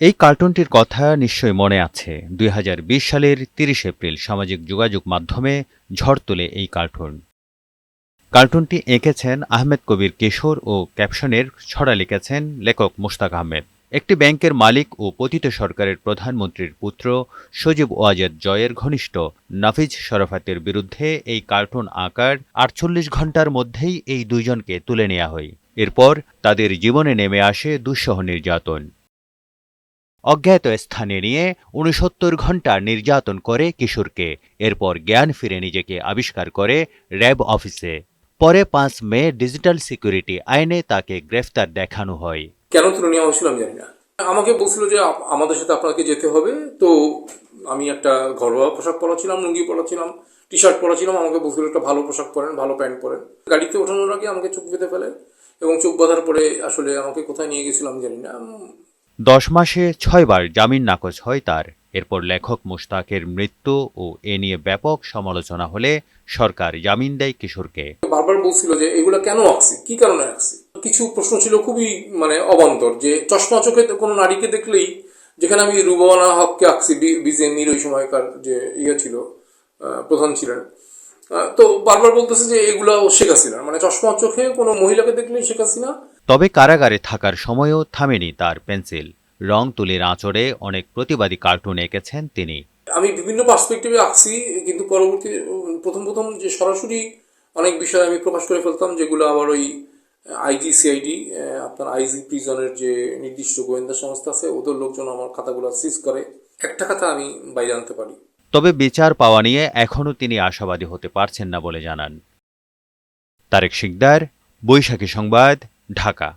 এই কার্টুনটির কথা নিশ্চয়ই মনে আছে। দুই হাজার বিশ সালের তিরিশ এপ্রিল সামাজিক যোগাযোগ মাধ্যমে ঝড় তোলে এই কার্টুন কার্টুনটি এঁকেছেন আহমেদ কবির কিশোর ও ক্যাপশনের ছড়া লিখেছেন লেখক মুশতাক আহমেদ। একটি ব্যাংকের মালিক ও পতিত সরকারের প্রধানমন্ত্রীর পুত্র সজীব ওয়াজেদ জয়ের ঘনিষ্ঠ নাফিজ শরফাতের বিরুদ্ধে এই কার্টুন আঁকার আটচল্লিশ ঘণ্টার মধ্যেই এই দুইজনকে তুলে নেওয়া হয়। এরপর তাদের জীবনে নেমে আসে দুঃসহ নির্যাতন। অজ্ঞাত স্থানে নিয়ে উনসত্তর ঘণ্টা নির্যাতন করে কিশোরকে। এরপর জ্ঞান ফিরে নিজেকে আবিষ্কার করে র্যাব অফিসে। পরে পাঁচ মে ডিজিটাল সিকিউরিটি আইনে তাকে গ্রেফতার দেখানো হয়। কেন তুলে নেওয়া হয়েছিল আমি জানি না। আমাকে বলছিল যে আমাদের সাথে আপনাকে যেতে হবে। তো আমি একটা ঘরোয়া পোশাক পরা ছিলাম লুঙ্গি পরা ছিলাম টি শার্ট পরা ছিলাম আমাকে বলছিল একটা ভালো পোশাক পরেন, ভালো প্যান্ট পরেন। গাড়িতে ওঠানোর আগে আমাকে চোখ বেঁধে ফেলে এবং চোখ বাঁধার পরে আসলে আমাকে কোথায় নিয়ে গেছিলাম জানি না। দশ মাসে ছয়বার জামিন নাকচ হয় তার। এরপর লেখক মুশতাকের মৃত্যু ও এ নিয়ে ব্যাপক সমালোচনা হলে সরকার জামিন দেয় কিশোরকে। বারবার বলছিল যে এগুলো কেন আঁকছি? কি কারণে আঁকছি? কিছু প্রশ্ন ছিল খুবই মানে অবান্তর যে চশমা চোখে কোনো নারীকে দেখলেই যেখানে আমি রুবানা হককে আঁকছি, বি- বিজেমির ওই সময়কার যে ইয়ে ছিল প্রধান ছিলেন। তো বারবার বলতেছে যে এগুলো শেখ হাসিনা মানে চশমা চোখে কোনো মহিলাকে দেখলেই শেখ হাসিনা তবে কারাগারে থাকার সময়ও থামেনি তার পেন্সিল। রং তুলির আঁচড়ে অনেক প্রতিবাদী কার্টুন এঁকেছেন তিনি। আমি বিভিন্ন পার্সপেক্টিভে আঁকছি কিন্তু পরবর্তী প্রথম প্রথম যে সরাসরি অনেক বিষয় আমি প্রকাশ করে ফেলতাম যেগুলো আবার ওই আইজি সিআইডি আপনার আইজি প্রিজনের যে নির্দিষ্ট গোয়েন্দা সংস্থা আছে ওদের লোকজন আমার খাতাগুলো সিজ করে। একটা কথা আমি বাইরে আনতে পারি। তবে বিচার পাওয়া নিয়ে এখনও তিনি আশাবাদী হতে পারছেন না বলে জানান। তারেক শিকদার বৈশাখী সংবাদ ঢাকা।